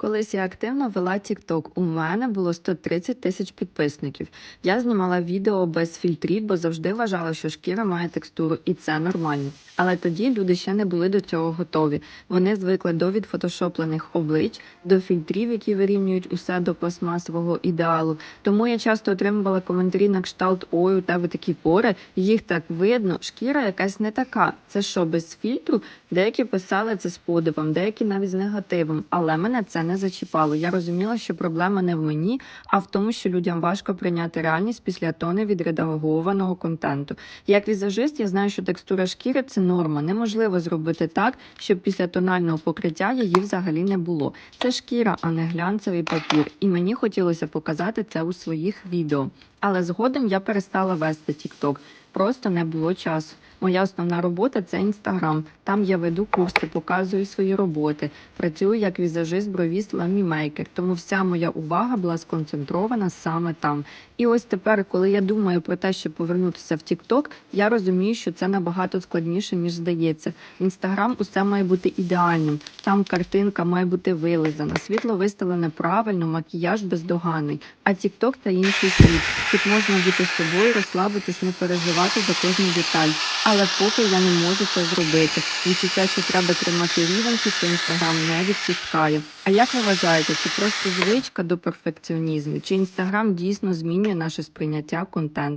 Колись я активно вела TikTok. У мене було 130 тисяч підписників. Я знімала відео без фільтрів, бо завжди вважала, що шкіра має текстуру, і це нормально. Але тоді люди ще не були до цього готові. Вони звикли до відфотошоплених облич, до фільтрів, які вирівнюють усе до пластмасового ідеалу. Тому я часто отримувала коментарі на кшталт Ой, у тебе такі пори, їх так видно, шкіра якась не така. Це що, без фільтру? Деякі писали це з подивом, деякі навіть з негативом, але мене це не зачіпало. Я розуміла, що проблема не в мені, а в тому, що людям важко прийняти реальність після тони відредагованого контенту. Як візажист, я знаю, що текстура шкіри це норма. Неможливо зробити так, щоб після тонального покриття її взагалі не було. Це шкіра, а не глянцевий папір. І мені хотілося показати це у своїх відео. Але згодом я перестала вести TikTok. Просто не було часу. Моя основна робота це інстаграм. Там я веду курси, показую свої роботи. Працюю як візажист, бровіст, ламімейкер. Тому вся моя увага була сконцентрована саме там. І ось тепер, коли я думаю про те, щоб повернутися в TikTok, я розумію, що це набагато складніше, ніж здається. В інстаграм усе має бути ідеальним. Там картинка має бути вилизана, світло виставлене правильно, макіяж бездоганний. А TikTok – це інший світ. Тут можна бути собою, розслабитись, не переживати за кожну деталь. Але поки я не можу це зробити. Відчуття, що треба тримати рівень, що інстаграм не відпускає. А як ви вважаєте, це просто звичка до перфекціонізму? Чи інстаграм дійсно змінює наше сприйняття контенту?